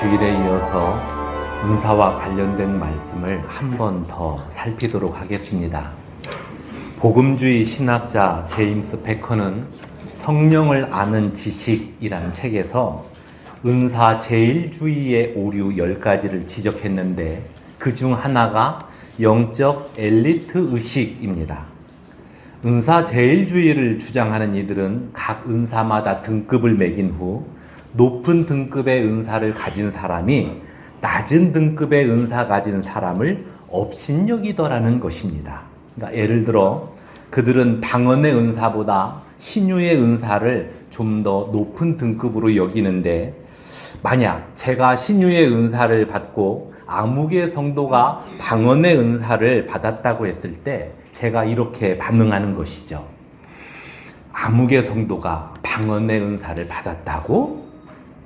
주일에 이어서 은사와 관련된 말씀을 한 번 더 살피도록 하겠습니다. 복음주의 신학자 제임스 베커는 성령을 아는 지식이라는 책에서 은사 제일주의의 오류 10가지를 지적했는데 그 중 하나가 영적 엘리트 의식입니다. 은사 제일주의를 주장하는 이들은 각 은사마다 등급을 매긴 후 높은 등급의 은사를 가진 사람이 낮은 등급의 은사 가진 사람을 업신여기더라는 것입니다. 그러니까 예를 들어 그들은 방언의 은사보다 신유의 은사를 좀 더 높은 등급으로 여기는데 만약 제가 신유의 은사를 받고 아무개 성도가 방언의 은사를 받았다고 했을 때 제가 이렇게 반응하는 것이죠. 아무개 성도가 방언의 은사를 받았다고?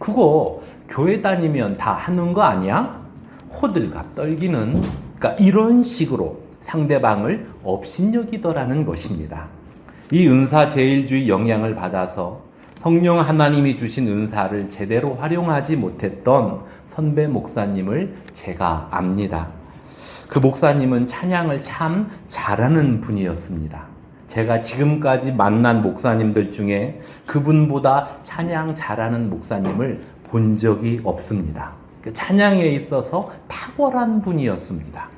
그거 교회 다니면 다 하는 거 아니야? 호들갑 떨기는 그러니까 이런 식으로 상대방을 업신여기더라는 것입니다. 이 은사 제일주의 영향을 받아서 성령 하나님이 주신 은사를 제대로 활용하지 못했던 선배 목사님을 제가 압니다. 그 목사님은 찬양을 참 잘하는 분이었습니다. 제가 지금까지 만난 목사님들 중에 그분보다 찬양 잘하는 목사님을 본 적이 없습니다. 그 찬양에 있어서 탁월한 분이었습니다.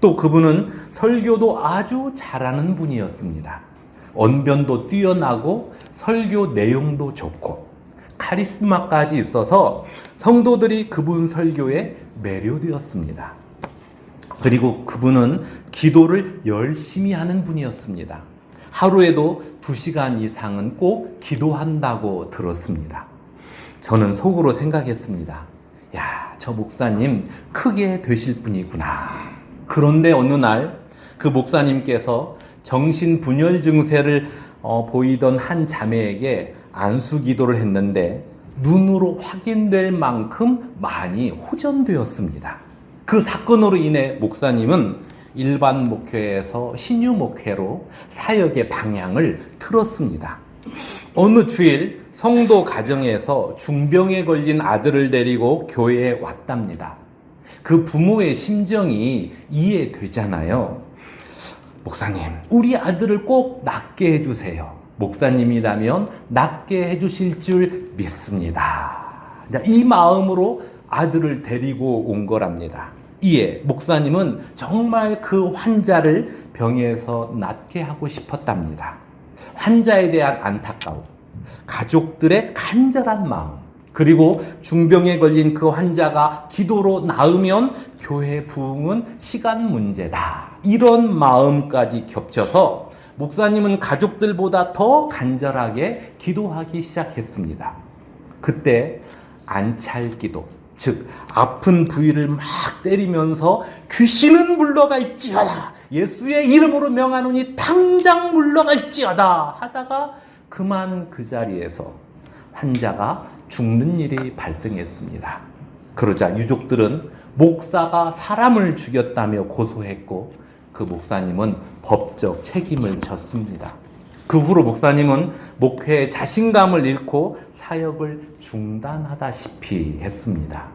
또 그분은 설교도 아주 잘하는 분이었습니다. 언변도 뛰어나고 설교 내용도 좋고 카리스마까지 있어서 성도들이 그분 설교에 매료되었습니다. 그리고 그분은 기도를 열심히 하는 분이었습니다. 하루에도 두 시간 이상은 꼭 기도한다고 들었습니다. 저는 속으로 생각했습니다. 야, 저 목사님 크게 되실 분이구나. 그런데 어느 날 그 목사님께서 정신분열 증세를 어, 보이던 한 자매에게 안수 기도를 했는데 눈으로 확인될 만큼 많이 호전되었습니다. 그 사건으로 인해 목사님은 일반 목회에서 신유 목회로 사역의 방향을 틀었습니다. 어느 주일 성도 가정에서 중병에 걸린 아들을 데리고 교회에 왔답니다. 그 부모의 심정이 이해되잖아요. 목사님, 우리 아들을 꼭 낫게 해주세요. 목사님이라면 낫게 해주실 줄 믿습니다. 이 마음으로 아들을 데리고 온 거랍니다. 이에 목사님은 정말 그 환자를 병에서 낫게 하고 싶었답니다. 환자에 대한 안타까움, 가족들의 간절한 마음, 그리고 중병에 걸린 그 환자가 기도로 나으면 교회 부흥은 시간 문제다. 이런 마음까지 겹쳐서 목사님은 가족들보다 더 간절하게 기도하기 시작했습니다. 그때 안찰 기도, 즉 아픈 부위를 막 때리면서 귀신은 물러갈지어다. 예수의 이름으로 명하노니 당장 물러갈지어다 하다가 그만 그 자리에서 환자가 죽는 일이 발생했습니다. 그러자 유족들은 목사가 사람을 죽였다며 고소했고 그 목사님은 법적 책임을 졌습니다. 그 후로 목사님은 목회에 자신감을 잃고 사역을 중단하다시피 했습니다.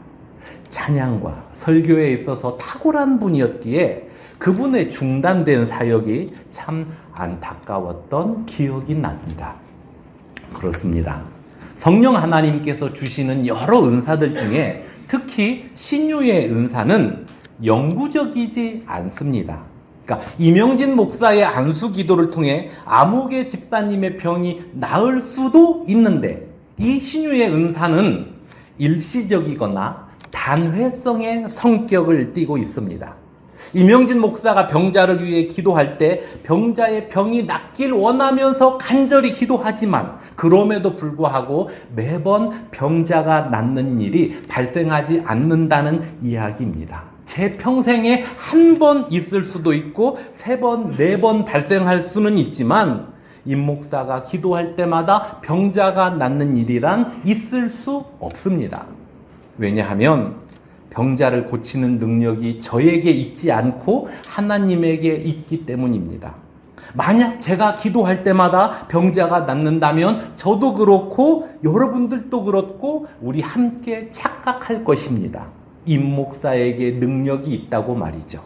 찬양과 설교에 있어서 탁월한 분이었기에 그분의 중단된 사역이 참 안타까웠던 기억이 납니다. 그렇습니다. 성령 하나님께서 주시는 여러 은사들 중에 특히 신유의 은사는 영구적이지 않습니다. 그러니까 이명진 목사의 안수 기도를 통해 아무개 집사님의 병이 나을 수도 있는데 이 신유의 은사는 일시적이거나 단회성의 성격을 띠고 있습니다. 이명진 목사가 병자를 위해 기도할 때 병자의 병이 낫길 원하면서 간절히 기도하지만 그럼에도 불구하고 매번 병자가 낫는 일이 발생하지 않는다는 이야기입니다. 제 평생에 한 번 있을 수도 있고 세 번, 네 번 발생할 수는 있지만 임 목사가 기도할 때마다 병자가 낫는 일이란 있을 수 없습니다. 왜냐하면 병자를 고치는 능력이 저에게 있지 않고 하나님에게 있기 때문입니다. 만약 제가 기도할 때마다 병자가 낫는다면 저도 그렇고 여러분들도 그렇고 우리 함께 착각할 것입니다. 임 목사에게 능력이 있다고 말이죠.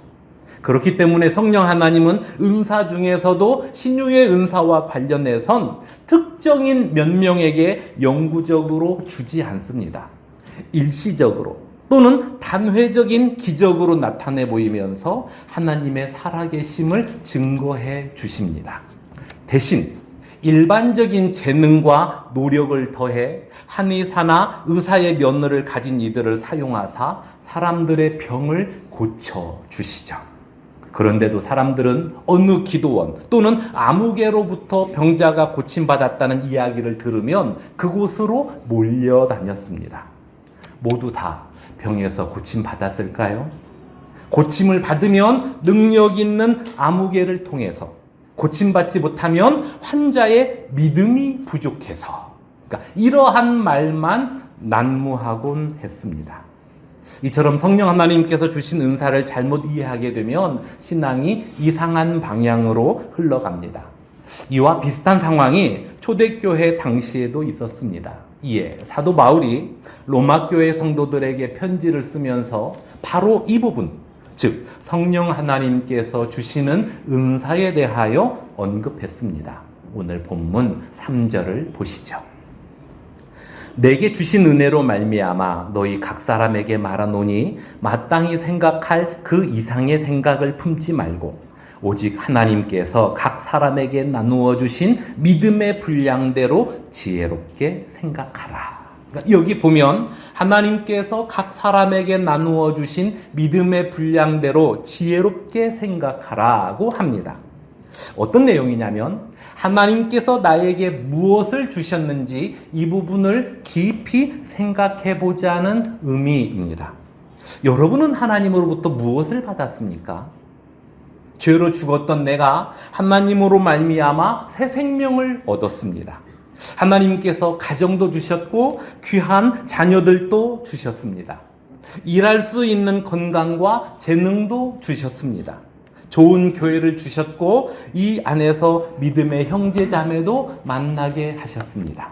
그렇기 때문에 성령 하나님은 은사 중에서도 신유의 은사와 관련해선 특정인 몇 명에게 영구적으로 주지 않습니다. 일시적으로 또는 단회적인 기적으로 나타내 보이면서 하나님의 살아계심을 증거해 주십니다. 대신 일반적인 재능과 노력을 더해 한의사나 의사의 면허를 가진 이들을 사용하사 사람들의 병을 고쳐 주시죠. 그런데도 사람들은 어느 기도원 또는 아무개로부터 병자가 고침받았다는 이야기를 들으면 그곳으로 몰려다녔습니다. 모두 다 병에서 고침받았을까요? 고침을 받으면 능력 있는 아무개를 통해서 고침받지 못하면 환자의 믿음이 부족해서 그러니까 이러한 말만 난무하곤 했습니다. 이처럼 성령 하나님께서 주신 은사를 잘못 이해하게 되면 신앙이 이상한 방향으로 흘러갑니다. 이와 비슷한 상황이 초대교회 당시에도 있었습니다. 이에 사도 바울이 로마 교회 성도들에게 편지를 쓰면서 바로 이 부분, 즉 성령 하나님께서 주시는 은사에 대하여 언급했습니다. 오늘 본문 3절을 보시죠. 내게 주신 은혜로 말미암아 너희 각 사람에게 말하노니 마땅히 생각할 그 이상의 생각을 품지 말고 오직 하나님께서 각 사람에게 나누어 주신 믿음의 분량대로 지혜롭게 생각하라. 그러니까 여기 보면 하나님께서 각 사람에게 나누어 주신 믿음의 분량대로 지혜롭게 생각하라고 합니다. 어떤 내용이냐면 하나님께서 나에게 무엇을 주셨는지 이 부분을 깊이 생각해 보자는 의미입니다. 여러분은 하나님으로부터 무엇을 받았습니까? 죄로 죽었던 내가 하나님으로 말미암아 새 생명을 얻었습니다. 하나님께서 가정도 주셨고 귀한 자녀들도 주셨습니다. 일할 수 있는 건강과 재능도 주셨습니다. 좋은 교회를 주셨고 이 안에서 믿음의 형제 자매도 만나게 하셨습니다.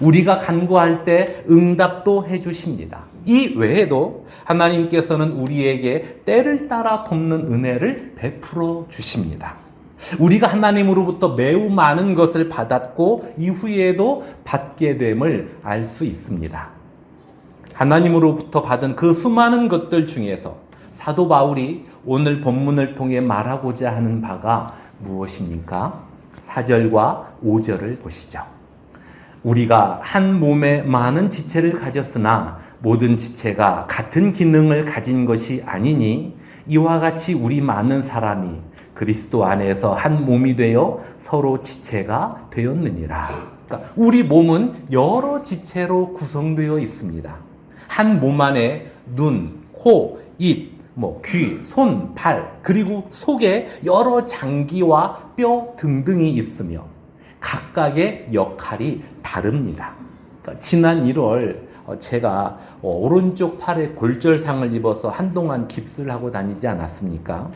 우리가 간구할 때 응답도 해 주십니다. 이 외에도 하나님께서는 우리에게 때를 따라 돕는 은혜를 베풀어 주십니다. 우리가 하나님으로부터 매우 많은 것을 받았고 이후에도 받게 됨을 알 수 있습니다. 하나님으로부터 받은 그 수많은 것들 중에서 사도 바울이 오늘 본문을 통해 말하고자 하는 바가 무엇입니까? 4절과 5절을 보시죠. 우리가 한 몸에 많은 지체를 가졌으나 모든 지체가 같은 기능을 가진 것이 아니니 이와 같이 우리 많은 사람이 그리스도 안에서 한 몸이 되어 서로 지체가 되었느니라. 그러니까 우리 몸은 여러 지체로 구성되어 있습니다. 한 몸 안에 눈, 코, 입, 뭐 귀, 손, 팔, 그리고 속에 여러 장기와 뼈 등등이 있으며 각각의 역할이 다릅니다. 그러니까 지난 1월 어, 제가 어, 오른쪽 팔에 골절상을 입어서 한동안 깁스를 하고 다니지 않았습니까?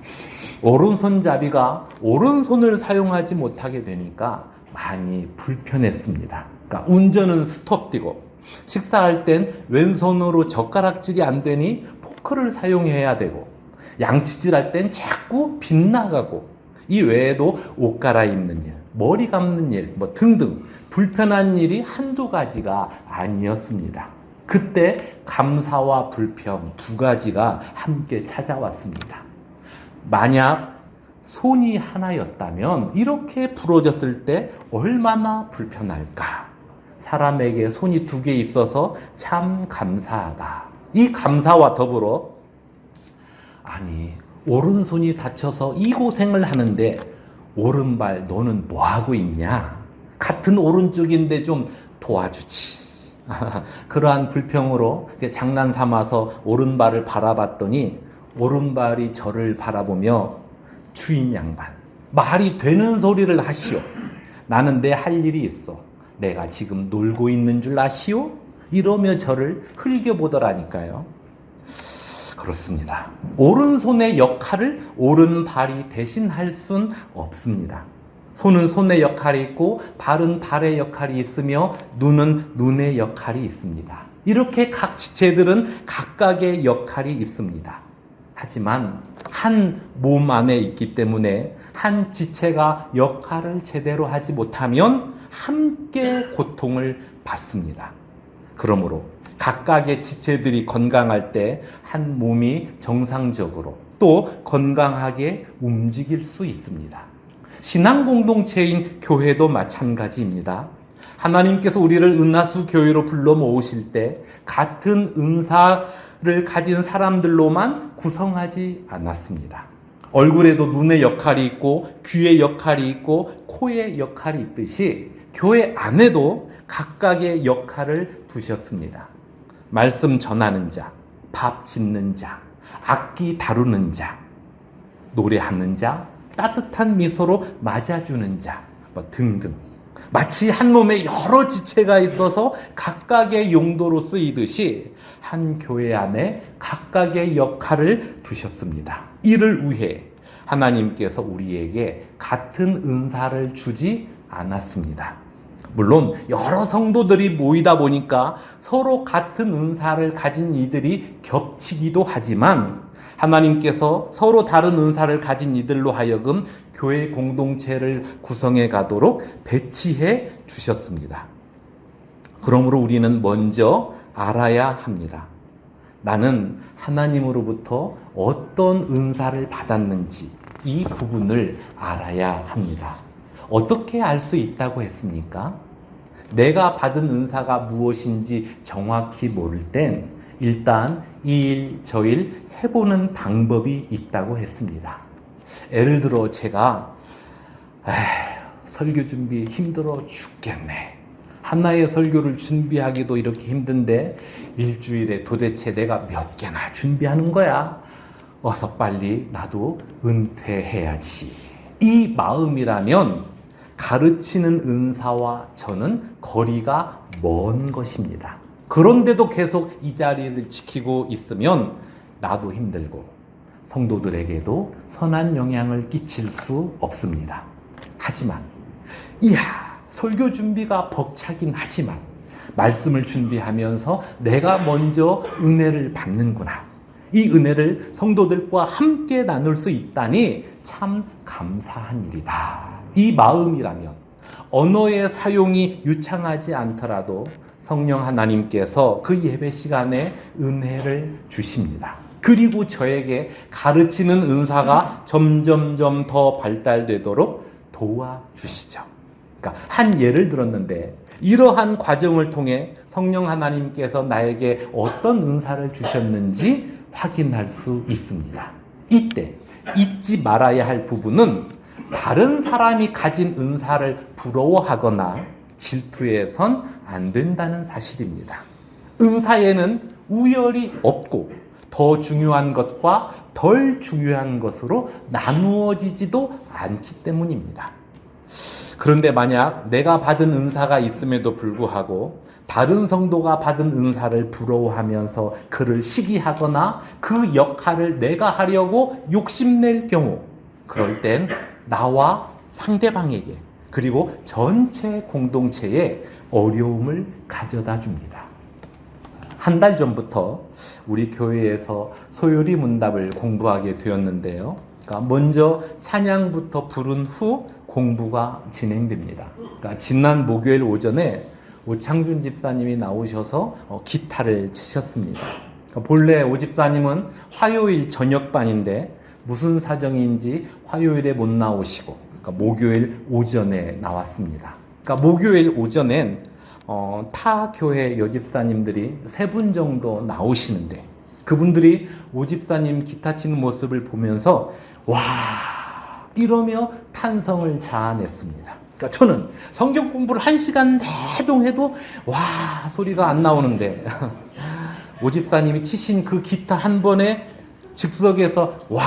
오른손잡이가 오른손을 사용하지 못하게 되니까 많이 불편했습니다. 그러니까 운전은 스톱되고 식사할 땐 왼손으로 젓가락질이 안 되니 포크를 사용해야 되고 양치질 할 땐 자꾸 빗나가고 이 외에도 옷 갈아입는 일, 머리 감는 일, 뭐 등등 불편한 일이 한두 가지가 아니었습니다. 그때 감사와 불평 두 가지가 함께 찾아왔습니다. 만약 손이 하나였다면 이렇게 부러졌을 때 얼마나 불편할까? 사람에게 손이 두 개 있어서 참 감사하다. 이 감사와 더불어 아니 오른손이 다쳐서 이 고생을 하는데 오른발 너는 뭐 하고 있냐? 같은 오른쪽인데 좀 도와주지. 그러한 불평으로 장난 삼아서 오른발을 바라봤더니 오른발이 저를 바라보며 주인 양반 말이 되는 소리를 하시오. 나는 내 할 일이 있어. 내가 지금 놀고 있는 줄 아시오? 이러며 저를 흘겨보더라니까요. 그렇습니다. 오른손의 역할을 오른발이 대신할 순 없습니다. 손은 손의 역할이 있고 발은 발의 역할이 있으며 눈은 눈의 역할이 있습니다. 이렇게 각 지체들은 각각의 역할이 있습니다. 하지만 한 몸 안에 있기 때문에 한 지체가 역할을 제대로 하지 못하면 함께 고통을 받습니다. 그러므로 각각의 지체들이 건강할 때 한 몸이 정상적으로 또 건강하게 움직일 수 있습니다. 신앙 공동체인 교회도 마찬가지입니다. 하나님께서 우리를 은하수 교회로 불러 모으실 때 같은 은사를 가진 사람들로만 구성하지 않았습니다. 얼굴에도 눈의 역할이 있고 귀의 역할이 있고 코의 역할이 있듯이 교회 안에도 각각의 역할을 두셨습니다. 말씀 전하는 자, 밥 짓는 자, 악기 다루는 자, 노래하는 자, 따뜻한 미소로 맞아주는 자, 뭐 등등. 마치 한 몸에 여러 지체가 있어서 각각의 용도로 쓰이듯이 한 교회 안에 각각의 역할을 두셨습니다. 이를 위해 하나님께서 우리에게 같은 은사를 주지 않았습니다. 물론 여러 성도들이 모이다 보니까 서로 같은 은사를 가진 이들이 겹치기도 하지만 하나님께서 서로 다른 은사를 가진 이들로 하여금 교회 공동체를 구성해 가도록 배치해 주셨습니다. 그러므로 우리는 먼저 알아야 합니다. 나는 하나님으로부터 어떤 은사를 받았는지 이 부분을 알아야 합니다. 어떻게 알 수 있다고 했습니까? 내가 받은 은사가 무엇인지 정확히 모를 땐 일단 이 일, 저 일 해보는 방법이 있다고 했습니다. 예를 들어 제가 설교 준비 힘들어 죽겠네. 하나의 설교를 준비하기도 이렇게 힘든데 일주일에 도대체 내가 몇 개나 준비하는 거야. 어서 빨리 나도 은퇴해야지. 이 마음이라면 가르치는 은사와 저는 거리가 먼 것입니다. 그런데도 계속 이 자리를 지키고 있으면 나도 힘들고 성도들에게도 선한 영향을 끼칠 수 없습니다. 하지만, 이야, 설교 준비가 벅차긴 하지만, 말씀을 준비하면서 내가 먼저 은혜를 받는구나. 이 은혜를 성도들과 함께 나눌 수 있다니 참 감사한 일이다. 이 마음이라면 언어의 사용이 유창하지 않더라도 성령 하나님께서 그 예배 시간에 은혜를 주십니다. 그리고 저에게 가르치는 은사가 점점점 더 발달되도록 도와주시죠. 그러니까 한 예를 들었는데 이러한 과정을 통해 성령 하나님께서 나에게 어떤 은사를 주셨는지 확인할 수 있습니다. 이때 잊지 말아야 할 부분은 다른 사람이 가진 은사를 부러워하거나 질투해선 안 된다는 사실입니다. 은사에는 우열이 없고 더 중요한 것과 덜 중요한 것으로 나누어지지도 않기 때문입니다. 그런데 만약 내가 받은 은사가 있음에도 불구하고 다른 성도가 받은 은사를 부러워하면서 그를 시기하거나 그 역할을 내가 하려고 욕심낼 경우 그럴 땐 나와 상대방에게 그리고 전체 공동체에 어려움을 가져다 줍니다. 한 달 전부터 우리 교회에서 소요리 문답을 공부하게 되었는데요. 그러니까 먼저 찬양부터 부른 후 공부가 진행됩니다. 그러니까 지난 목요일 오전에 오창준 집사님이 나오셔서 어, 기타를 치셨습니다. 그러니까 본래 오 집사님은 화요일 저녁반인데 무슨 사정인지 화요일에 못 나오시고 그러니까 목요일 오전에 나왔습니다. 그러니까 목요일 오전엔 어, 타 교회 여집사님들이 세 분 정도 나오시는데 그분들이 오 집사님 기타 치는 모습을 보면서 와 이러며 탄성을 자아냈습니다. 그러니까 저는 성경 공부를 한 시간 내동 해도 와 소리가 안 나오는데 오 집사님이 치신 그 기타 한 번에 즉석에서 와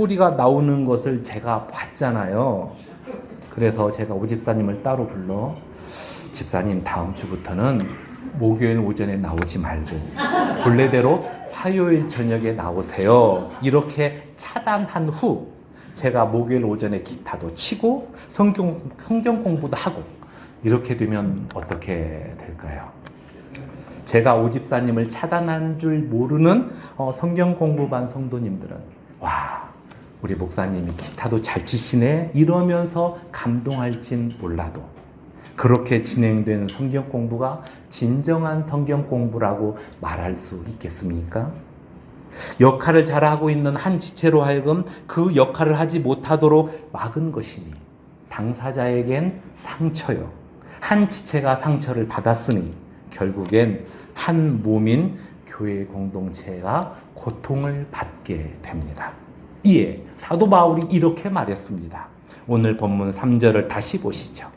소리가 나오는 것을 제가 봤잖아요. 그래서 제가 오 집사님을 따로 불러 집사님 다음 주부터는 목요일 오전에 나오지 말고 본래대로 화요일 저녁에 나오세요. 이렇게 차단한 후 제가 목요일 오전에 기타도 치고 성경, 성경 공부도 하고 이렇게 되면 어떻게 될까요? 제가 오집사님을 차단한 줄 모르는 어, 성경 공부반 성도님들은 와 우리 목사님이 기타도 잘 치시네 이러면서 감동할진 몰라도 그렇게 진행된 성경 공부가 진정한 성경 공부라고 말할 수 있겠습니까? 역할을 잘하고 있는 한 지체로 하여금 그 역할을 하지 못하도록 막은 것이니 당사자에겐 상처요. 한 지체가 상처를 받았으니 결국엔 한 몸인 교회 공동체가 고통을 받게 됩니다. 이에 사도 바울이 이렇게 말했습니다. 오늘 본문 3절을 다시 보시죠.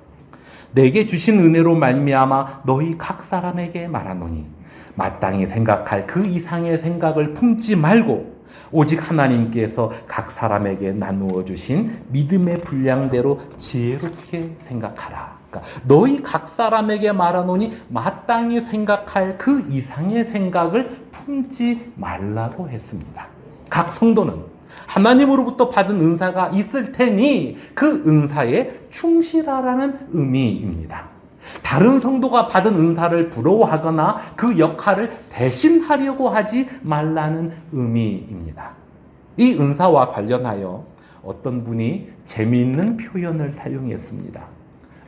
내게 주신 은혜로 말미암아 너희 각 사람에게 말하노니 마땅히 생각할 그 이상의 생각을 품지 말고 오직 하나님께서 각 사람에게 나누어 주신 믿음의 분량대로 지혜롭게 생각하라. 그러니까 너희 각 사람에게 말하노니 마땅히 생각할 그 이상의 생각을 품지 말라고 했습니다. 각 성도는 하나님으로부터 받은 은사가 있을 테니 그 은사에 충실하라는 의미입니다. 다른 성도가 받은 은사를 부러워하거나 그 역할을 대신하려고 하지 말라는 의미입니다. 이 은사와 관련하여 어떤 분이 재미있는 표현을 사용했습니다.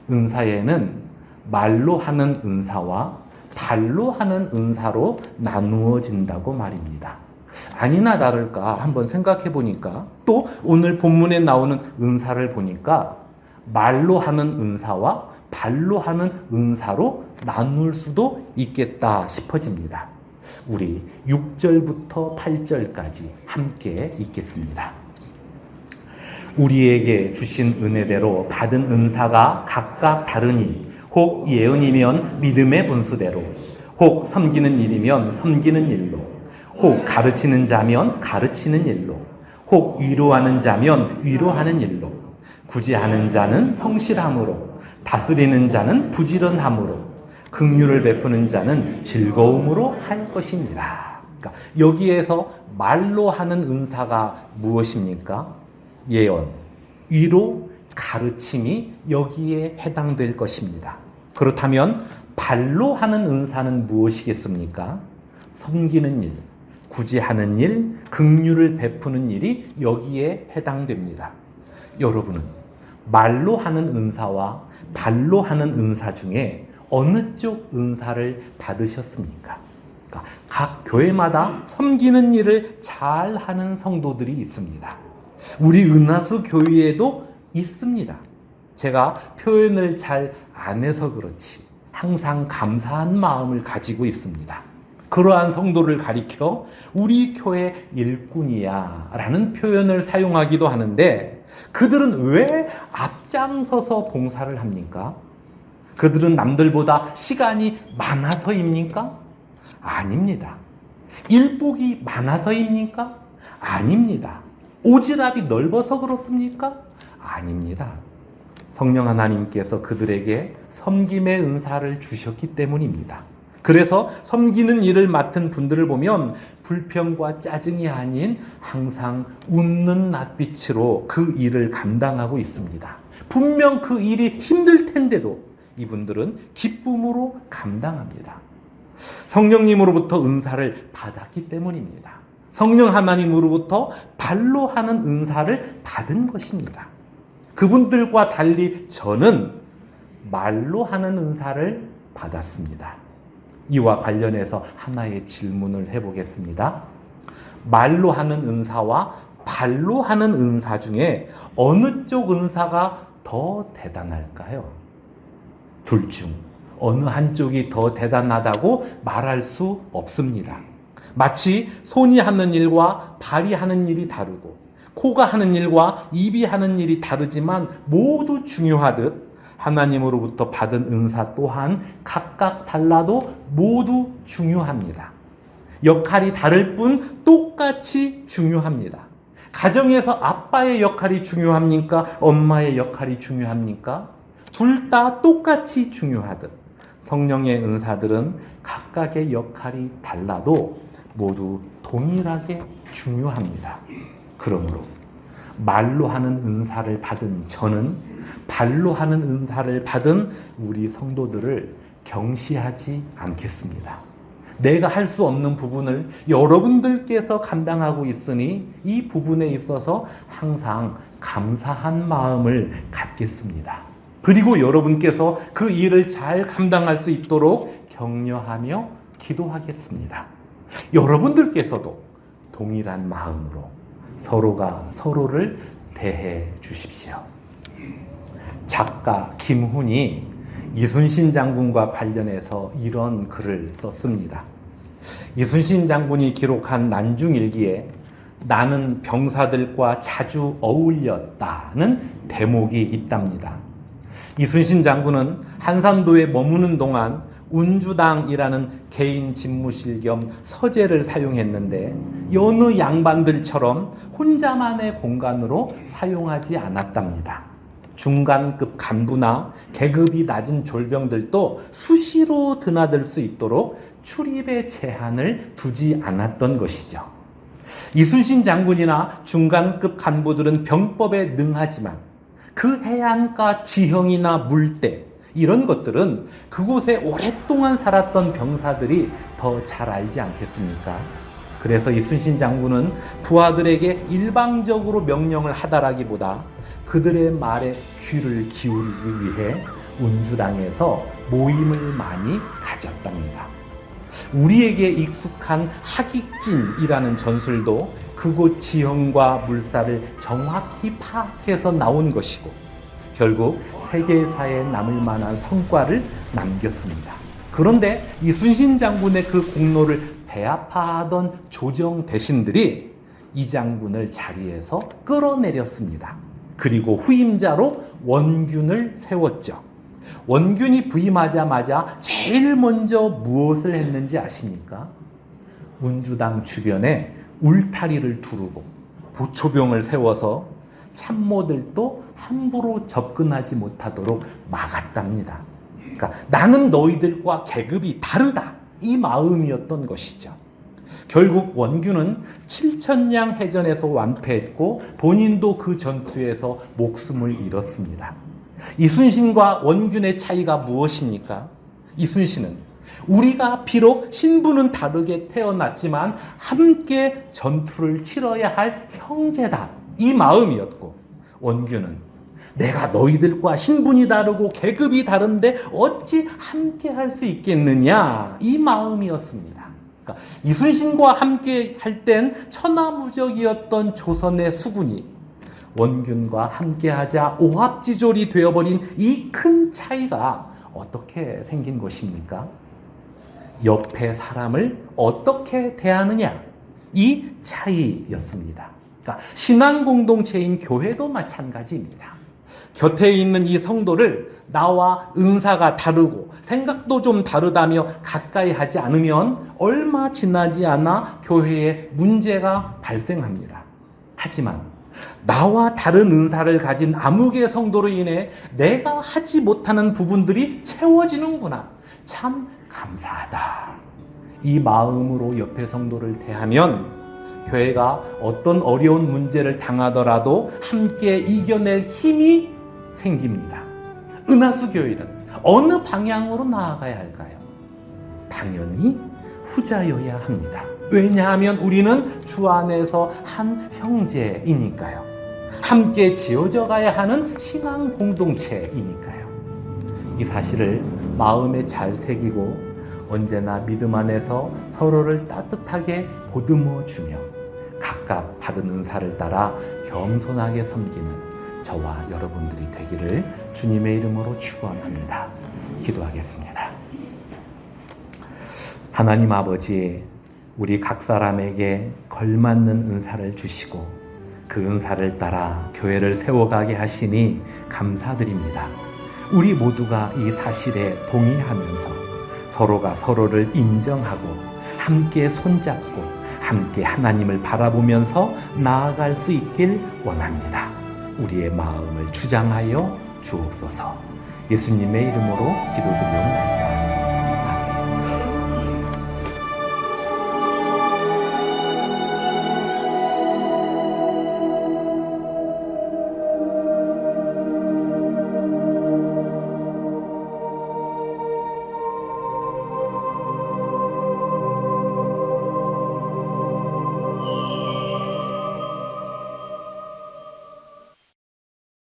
은사에는 말로 하는 은사와 발로 하는 은사로 나누어진다고 말입니다. 아니나 다를까 한번 생각해 보니까 또 오늘 본문에 나오는 은사를 보니까 말로 하는 은사와 발로 하는 은사로 나눌 수도 있겠다 싶어집니다. 우리 6절부터 8절까지 함께 읽겠습니다. 우리에게 주신 은혜대로 받은 은사가 각각 다르니 혹 예언이면 믿음의 분수대로 혹 섬기는 일이면 섬기는 일로 혹 가르치는 자면 가르치는 일로 혹 위로하는 자면 위로하는 일로 구제하는 자는 성실함으로 다스리는 자는 부지런함으로 긍휼을 베푸는 자는 즐거움으로 할 것이니라. 그러니까 여기에서 말로 하는 은사가 무엇입니까? 예언, 위로, 가르침이 여기에 해당될 것입니다. 그렇다면 발로 하는 은사는 무엇이겠습니까? 섬기는 일, 구제하는 일, 긍휼을 베푸는 일이 여기에 해당됩니다. 여러분은 말로 하는 은사와 발로 하는 은사 중에 어느 쪽 은사를 받으셨습니까? 그러니까 각 교회마다 섬기는 일을 잘 하는 성도들이 있습니다. 우리 은하수 교회에도 있습니다. 제가 표현을 잘 안 해서 그렇지 항상 감사한 마음을 가지고 있습니다. 그러한 성도를 가리켜 우리 교회 일꾼이야 라는 표현을 사용하기도 하는데 그들은 왜 앞장서서 봉사를 합니까? 그들은 남들보다 시간이 많아서입니까? 아닙니다. 일복이 많아서입니까? 아닙니다. 오지랖이 넓어서 그렇습니까? 아닙니다. 성령 하나님께서 그들에게 섬김의 은사를 주셨기 때문입니다. 그래서 섬기는 일을 맡은 분들을 보면 불평과 짜증이 아닌 항상 웃는 낯빛으로 그 일을 감당하고 있습니다. 분명 그 일이 힘들 텐데도 이분들은 기쁨으로 감당합니다. 성령님으로부터 은사를 받았기 때문입니다. 성령 하나님으로부터 발로 하는 은사를 받은 것입니다. 그분들과 달리 저는 말로 하는 은사를 받았습니다. 이와 관련해서 하나의 질문을 해보겠습니다. 말로 하는 은사와 발로 하는 은사 중에 어느 쪽 은사가 더 대단할까요? 둘 중 어느 한쪽이 더 대단하다고 말할 수 없습니다. 마치 손이 하는 일과 발이 하는 일이 다르고 코가 하는 일과 입이 하는 일이 다르지만 모두 중요하듯 하나님으로부터 받은 은사 또한 각각 달라도 모두 중요합니다. 역할이 다를 뿐 똑같이 중요합니다. 가정에서 아빠의 역할이 중요합니까? 엄마의 역할이 중요합니까? 둘 다 똑같이 중요하듯 성령의 은사들은 각각의 역할이 달라도 모두 동일하게 중요합니다. 그러므로 말로 하는 은사를 받은 저는 발로 하는 은사를 받은 우리 성도들을 경시하지 않겠습니다. 내가 할 수 없는 부분을 여러분들께서 감당하고 있으니 이 부분에 있어서 항상 감사한 마음을 갖겠습니다. 그리고 여러분께서 그 일을 잘 감당할 수 있도록 격려하며 기도하겠습니다. 여러분들께서도 동일한 마음으로 서로가 서로를 대해 주십시오. 작가 김훈이 이순신 장군과 관련해서 이런 글을 썼습니다. 이순신 장군이 기록한 난중일기에 나는 병사들과 자주 어울렸다는 대목이 있답니다. 이순신 장군은 한산도에 머무는 동안 운주당이라는 개인 집무실 겸 서재를 사용했는데 여느 양반들처럼 혼자만의 공간으로 사용하지 않았답니다. 중간급 간부나 계급이 낮은 졸병들도 수시로 드나들 수 있도록 출입의 제한을 두지 않았던 것이죠. 이순신 장군이나 중간급 간부들은 병법에 능하지만 그 해안가 지형이나 물때 이런 것들은 그곳에 오랫동안 살았던 병사들이 더 잘 알지 않겠습니까? 그래서 이순신 장군은 부하들에게 일방적으로 명령을 하다라기보다 그들의 말에 귀를 기울이기 위해 운주당에서 모임을 많이 가졌답니다. 우리에게 익숙한 하객진이라는 전술도 그곳 지형과 물살을 정확히 파악해서 나온 것이고 결국 세계사에 남을 만한 성과를 남겼습니다. 그런데 이순신 장군의 그 공로를 배아파하던 조정 대신들이 이 장군을 자리에서 끌어내렸습니다. 그리고 후임자로 원균을 세웠죠. 원균이 부임하자마자 제일 먼저 무엇을 했는지 아십니까? 운주당 주변에 울타리를 두르고 보초병을 세워서 참모들도 함부로 접근하지 못하도록 막았답니다. 그러니까 나는 너희들과 계급이 다르다. 이 마음이었던 것이죠. 결국 원균은 7천량 해전에서 완패했고 본인도 그 전투에서 목숨을 잃었습니다. 이순신과 원균의 차이가 무엇입니까? 이순신은 우리가 비록 신분은 다르게 태어났지만 함께 전투를 치러야 할 형제다. 이 마음이었고 원균은 내가 너희들과 신분이 다르고 계급이 다른데 어찌 함께 할 수 있겠느냐 이 마음이었습니다. 그러니까 이순신과 함께 할 땐 천하무적이었던 조선의 수군이 원균과 함께하자 오합지졸이 되어버린 이 큰 차이가 어떻게 생긴 것입니까? 옆에 사람을 어떻게 대하느냐 이 차이였습니다. 그러니까 신앙 공동체인 교회도 마찬가지입니다. 곁에 있는 이 성도를 나와 은사가 다르고 생각도 좀 다르다며 가까이 하지 않으면 얼마 지나지 않아 교회에 문제가 발생합니다. 하지만 나와 다른 은사를 가진 암흑의 성도로 인해 내가 하지 못하는 부분들이 채워지는구나. 참 감사하다. 이 마음으로 옆에 성도를 대하면 교회가 어떤 어려운 문제를 당하더라도 함께 이겨낼 힘이 생깁니다. 은하수 교회는 어느 방향으로 나아가야 할까요? 당연히 후자여야 합니다. 왜냐하면 우리는 주 안에서 한 형제이니까요. 함께 지어져 가야 하는 신앙 공동체이니까요. 이 사실을 마음에 잘 새기고 언제나 믿음 안에서 서로를 따뜻하게 보듬어 주며 각각 받은 은사를 따라 겸손하게 섬기는 저와 여러분들이 되기를 주님의 이름으로 축원합니다. 기도하겠습니다. 하나님 아버지, 우리 각 사람에게 걸맞는 은사를 주시고 그 은사를 따라 교회를 세워가게 하시니 감사드립니다. 우리 모두가 이 사실에 동의하면서 서로가 서로를 인정하고 함께 손잡고 함께 하나님을 바라보면서 나아갈 수 있길 원합니다. 우리의 마음을 주장하여 주옵소서. 예수님의 이름으로 기도드리옵나이다.